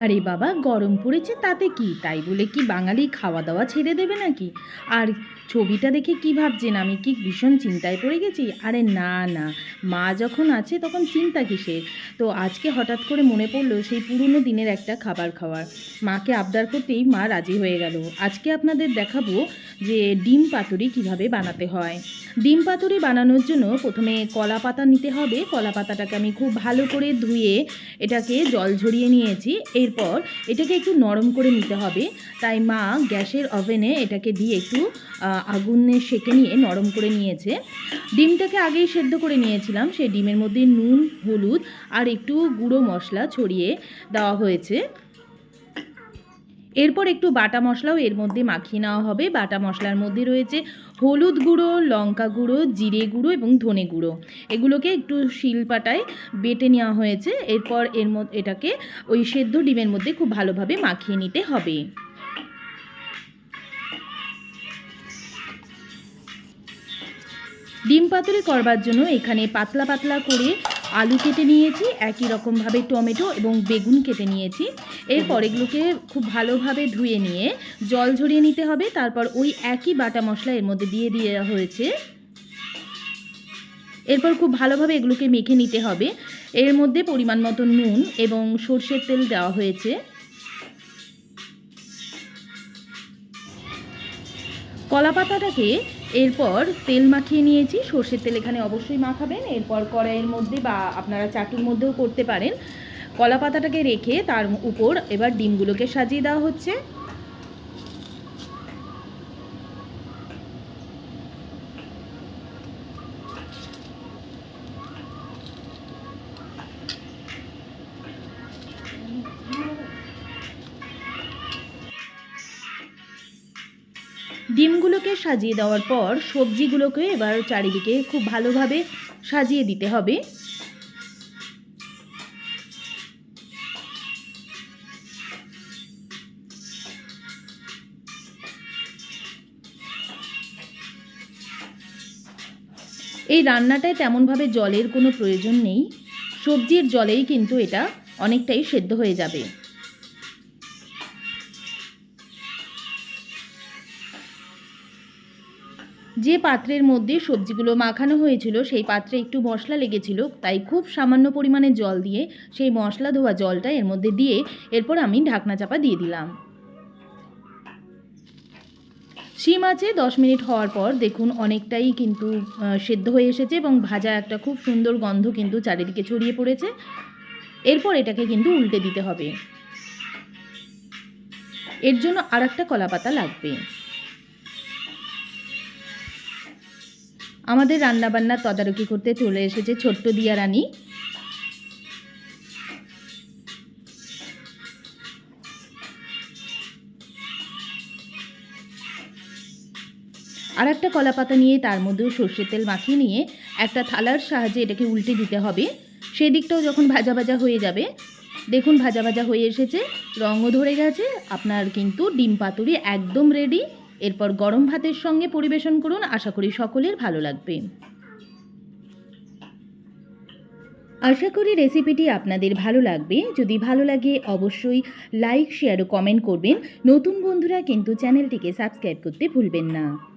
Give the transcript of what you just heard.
আরে বাবা, গরম পড়েছে তাতে কি? তাই বলে কি বাঙালি খাওয়া দাওয়া ছেড়ে দেবে নাকি? আর ছবিটা দেখে কি ভাবছেন? আমি কি ভীষণ চিন্তায় পড়ে গেছি? আরে না না, মা যখন আছে তখন চিন্তা কিসের? তো আজকে হঠাৎ করে মনে পড়ল সেই পুরনো দিনের একটা খাবার খাওয়ার। মাকে আবদার করতেই মা রাজি হয়ে গেল। আজকে আপনাদের দেখাবো যে ডিম পাতুরি কীভাবে বানাতে হয়। ডিম পাতুরি বানানোর জন্য প্রথমে কলা পাতা নিতে হবে। কলা পাতাটাকে আমি খুব ভালো করে ধুয়ে এটাকে জল ঝরিয়ে নিয়েছি। এরপর এটাকে একটু নরম করে নিতে হবে। তাই মা গ্যাসের ওভেনে এটাকে দিয়ে একটু আগুনে সেকে নিয়ে নরম করে নিয়েছে। ডিমটাকে আগেই সেদ্ধ করে নিয়েছিলাম। সেই ডিমের মধ্যে নুন, হলুদ আর একটু গুঁড়ো মশলা ছড়িয়ে দেওয়া হয়েছে। এরপর একটু বাটা মশলাও এর মধ্যে মাখিয়ে নেওয়া হবে। বাটা মশলার মধ্যে রয়েছে হলুদ গুঁড়ো, লঙ্কা গুঁড়ো, জিরে গুঁড়ো এবং ধনে গুঁড়ো। এগুলোকে একটু শিলপাটায় বেটে নেওয়া হয়েছে। এরপর এর মধ্যে এটাকে ওই সেদ্ধ ডিমের মধ্যে খুব ভালোভাবে মাখিয়ে নিতে হবে। ডিম পাতুরি করবার জন্য এখানে পাতলা পাতলা করে আলু কেটে নিয়েছি, একই রকমভাবে টমেটো এবং বেগুন কেটে নিয়েছি। এরপর এগুলোকে খুব ভালোভাবে ধুয়ে নিয়ে জল ঝরিয়ে নিতে হবে, তারপর ওই একই বাটা মশলা এর মধ্যে দিয়ে দেওয়া হয়েছে। এরপর খুব ভালোভাবে এগুলোকে মেখে নিতে হবে। এর মধ্যে পরিমাণ মতো নুন এবং সর্ষের তেল দেওয়া হয়েছে। কলা পাতাটাকে এরপর তেল মাখিয়ে নিয়েছি, সর্ষের তেল এখানে অবশ্যই মাখাবেন, এরপর কড়াইয়ের মধ্যে বা আপনারা চাটুর মধ্যেও করতে পারেন। কলা পাতাটাকে রেখে তার উপর এবার ডিমগুলোকে সাজিয়ে দেওয়া হচ্ছে। ডিমগুলোকে সাজিয়ে দেওয়ার পর সবজিগুলোকে এবার চারিদিকে খুব ভালোভাবে সাজিয়ে দিতে হবে। এই রান্নাটায় তেমনভাবে জলের কোনো প্রয়োজন নেই। সবজির জলেই কিন্তু এটা অনেকটাই সেদ্ধ হয়ে যাবে। যে পাত্রের মধ্যে সবজিগুলো মাখানো হয়েছিল, সেই পাত্রে একটু মশলা লেগেছিল, তাই খুব সামান্য পরিমাণে জল দিয়ে সেই মশলা ধোয়া জলটা এর মধ্যে দিয়ে এরপর আমি ঢাকনা চাপা দিয়ে দিলাম। শিম আছে দশ মিনিট হওয়ার পর দেখুন অনেকটাই কিন্তু সেদ্ধ হয়ে এসেছে এবং ভাজা একটা খুব সুন্দর গন্ধ কিন্তু চারিদিকে ছড়িয়ে পড়েছে। এরপর এটাকে কিন্তু উল্টে দিতে হবে। এর জন্য আর একটা কলা পাতা লাগবে। আমাদের রান্নাবান্নার তদারকি করতে চলে এসেছে ছোট্ট দিয়া রানী। আর একটা কলা পাতা নিয়ে তার মধ্যেও সর্ষের তেল মাখিয়ে নিয়ে একটা থালার সাহায্যে এটাকে উল্টে দিতে হবে। সেই দিকটাও যখন ভাজা ভাজা হয়ে যাবে, দেখুন ভাজা ভাজা হয়ে এসেছে, রঙও ধরে গেছে, আপনার কিন্তু ডিম পাতুরি একদম রেডি এরপর গরম ভাতের সঙ্গে পরিবেশন করুন। আশা করি সকলের ভালো লাগবে। আশা করি রেসিপিটি আপনাদের ভালো লাগবে। যদি ভালো লাগে, অবশ্যই লাইক, শেয়ার ও কমেন্ট করবেন। নতুন বন্ধুরা কিন্তু চ্যানেলটিকে সাবস্ক্রাইব করতে ভুলবেন না।